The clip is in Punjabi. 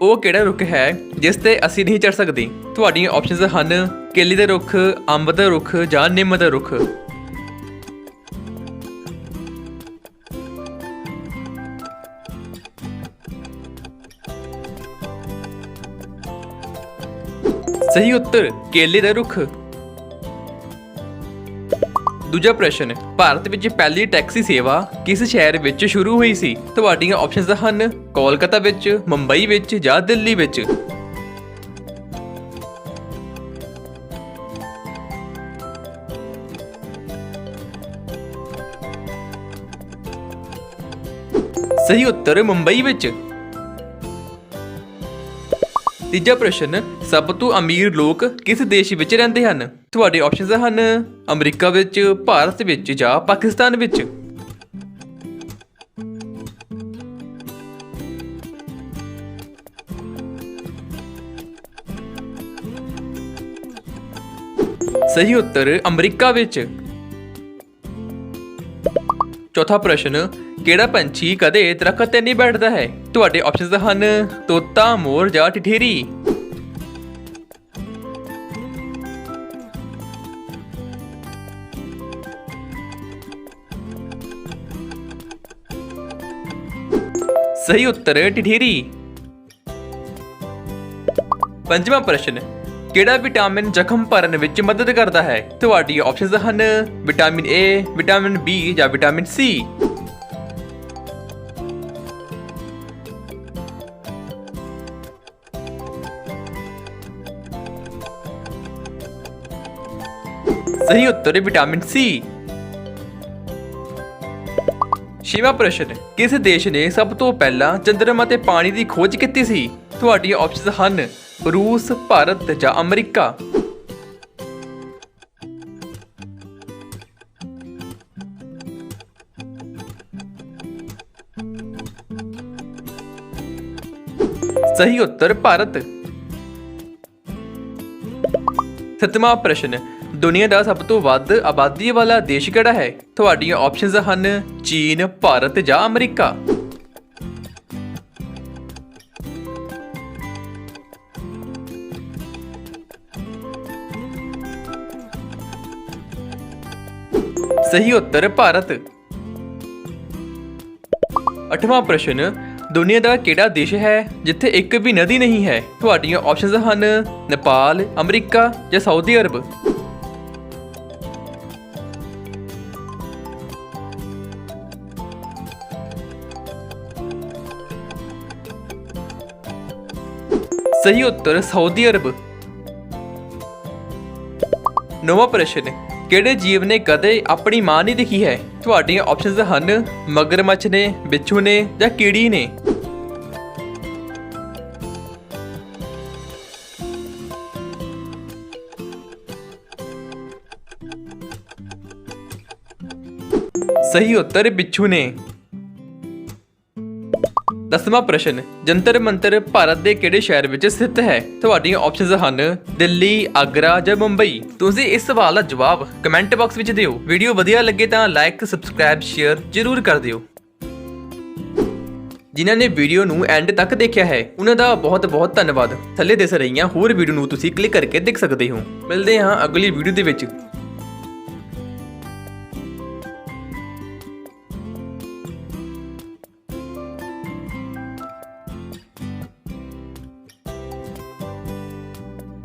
ਉਹ ਕਿਹੜਾ ਰੁੱਖ ਹੈ ਜਿਸ ਤੇ ਅਸੀਂ ਨਹੀਂ ਚੜ ਸਕਦੇ? ਤੁਹਾਡੀਆਂ ਆਪਸ਼ਨਸ ਹਨ ਕੇਲੇ ਦਾ ਰੁੱਖ, ਅੰਬ ਦਾ ਰੁੱਖ ਜਾਂ ਨਿੰਮ ਦਾ ਰੁੱਖ। ਸਹੀ ਉੱਤਰ, ਕੇਲੇ ਦਾ ਰੁੱਖ। ਦੂਜਾ ਪ੍ਰਸ਼ਨ, ਭਾਰਤ ਵਿੱਚ ਪਹਿਲੀ ਟੈਕਸੀ ਸੇਵਾ ਕਿਸ ਸ਼ਹਿਰ ਵਿੱਚ ਸ਼ੁਰੂ ਹੋਈ ਸੀ? ਤੁਹਾਡੀਆਂ ਆਪਸ਼ਨਸ ਹਨ, ਕੋਲਕਾਤਾ ਵਿੱਚ, ਮੁੰਬਈ ਵਿੱਚ ਜਾਂ ਦਿੱਲੀ ਵਿੱਚ। ਸਹੀ ਉੱਤਰ, ਮੁੰਬਈ ਵਿੱਚ। ਤੀਜਾ ਪ੍ਰਸ਼ਨ, ਸਭ ਤੋਂ ਅਮੀਰ ਲੋਕ ਕਿਸ ਦੇਸ਼ ਵਿੱਚ ਰਹਿੰਦੇ ਹਨ? ਤੁਹਾਡੇ ਆਪਸ਼ਨਸ ਹਨ ਅਮਰੀਕਾ ਵਿੱਚ, ਭਾਰਤ ਵਿੱਚ ਜਾਂ ਪਾਕਿਸਤਾਨ ਵਿੱਚ। ਸਹੀ ਉੱਤਰ ਅਮਰੀਕਾ ਵਿੱਚ। ਚੌਥਾ ਪ੍ਰਸ਼ਨ, ਕਿਹੜਾ ਪੰਛੀ ਕਦੇ ਦਰਖਤ ਤੇ ਨਹੀਂ ਬੈਠਦਾ ਹੈ? ਤੁਹਾਡੇ ਆਪਸ਼ਨਸ ਹਨ ਤੋਤਾ, ਮੋਰ ਜਾਂ ਟਿਠੇਰੀ। ਸਹੀ ਉੱਤਰ ਟਿਠੇਰੀ ਪੰਜਵਾਂ ਪ੍ਰਸ਼ਨ, ਕਿਹੜਾ ਵਿਟਾਮਿਨ ਜ਼ਖਮ ਭਰਨ ਵਿੱਚ ਮਦਦ ਕਰਦਾ ਹੈ? ਤੁਹਾਡੀ ਆਪਸ਼ਨਸ ਹਨ ਵਿਟਾਮਿਨ ਏ ਵਿਟਾਮਿਨ ਬੀ ਜਾਂ ਵਿਟਾਮਿਨ ਸੀ ਸਹੀ ਉੱਤਰ ਹੈ ਵਿਟਾਮਿਨ ਸੀ ਛੇਵਾਂ ਪ੍ਰਸ਼ਨ, ਕਿਸ ਦੇਸ਼ ਨੇ ਸਭ ਤੋਂ ਪਹਿਲਾਂ ਚੰਦਰਮਾ ਤੇ ਪਾਣੀ ਦੀ ਖੋਜ ਕੀਤੀ ਸੀ? ਤੁਹਾਡੀਆਂ ਆਪਸ਼ਨਸ ਹਨ, ਰੂਸ, ਭਾਰਤ ਜਾਂ ਅਮਰੀਕਾ। ਸਹੀ ਉੱਤਰ ਭਾਰਤ। ਸਤਵਾਂ ਪ੍ਰਸ਼ਨ ਦੁਨੀਆ ਦਾ ਸਭ ਤੋਂ ਵੱਧ ਆਬਾਦੀ ਵਾਲਾ ਦੇਸ਼ ਕਿਹੜਾ ਹੈ? ਤੁਹਾਡੀਆਂ ਆਪਸ਼ਨਸ ਹਨ ਚੀਨ, ਭਾਰਤ ਜਾਂ ਅਮਰੀਕਾ। ਸਹੀ ਉੱਤਰ ਭਾਰਤ। ਅਠਵਾਂ ਪ੍ਰਸ਼ਨ, ਦੁਨੀਆ ਦਾ ਕਿਹੜਾ ਦੇਸ਼ ਹੈ ਜਿੱਥੇ ਇੱਕ ਵੀ ਨਦੀ ਨਹੀਂ ਹੈ? ਤੁਹਾਡੀਆਂ ਆਪਸ਼ਨਸ ਹਨ ਨੇਪਾਲ, ਅਮਰੀਕਾ ਜਾਂ ਸਾਊਦੀ ਅਰਬ। ਸਹੀ ਉੱਤਰ ਸਾਊਦੀ ਅਰਬ। ਨੌਵਾਂ ਪ੍ਰਸ਼ਨ, ਕਿਹੜੇ ਜੀਵ ਨੇ ਕਦੇ ਆਪਣੀ ਮਾਂ ਨਹੀਂ ਦਿਖੀ ਹੈ? ਤੁਹਾਡੀਆਂ ਆਪਸ਼ਨਸ ਹਨ, ਮਗਰਮੱਛ ਨੇ, ਬਿੱਛੂ ਨੇ ਜਾਂ ਕੀੜੀ ਨੇ। ਸਹੀ ਉੱਤਰ ਬਿੱਛੂ ਨੇ। ਦਸਵਾਂ ਪ੍ਰਸ਼ਨ, ਜੰਤਰ ਮੰਤਰ ਭਾਰਤ ਦੇ ਕਿਹੜੇ ਸ਼ਹਿਰ ਵਿੱਚ ਸਥਿਤ ਹੈ? ਤੁਹਾਡੀਆਂ ਆਪਸ਼ਨਸ ਹਨ, ਦਿੱਲੀ, ਆਗਰਾ ਜਾਂ ਮੁੰਬਈ। ਤੁਸੀਂ ਇਸ ਸਵਾਲ ਦਾ ਜਵਾਬ ਕਮੈਂਟ ਬਾਕਸ ਵਿੱਚ ਦਿਓ। ਵੀਡੀਓ ਵਧੀਆ ਲੱਗੇ ਤਾਂ ਲਾਈਕ ਸਬਸਕ੍ਰਾਈਬ ਸ਼ੇਅਰ ਜ਼ਰੂਰ ਕਰ ਦਿਓ। ਜਿਨ੍ਹਾਂ ਨੇ ਵੀਡੀਓ ਨੂੰ ਐਂਡ ਤੱਕ ਦੇਖਿਆ ਹੈ, ਉਹਨਾਂ ਦਾ ਬਹੁਤ ਬਹੁਤ ਧੰਨਵਾਦ। ਥੱਲੇ ਦਿਸ ਰਹੀਆਂ ਹੋਰ ਵੀਡੀਓ ਨੂੰ ਤੁਸੀਂ ਕਲਿੱਕ ਕਰਕੇ ਦੇਖ ਸਕਦੇ ਹੋ। ਮਿਲਦੇ ਹਾਂ ਅਗਲੀ ਵੀਡੀਓ ਦੇ ਵਿੱਚ।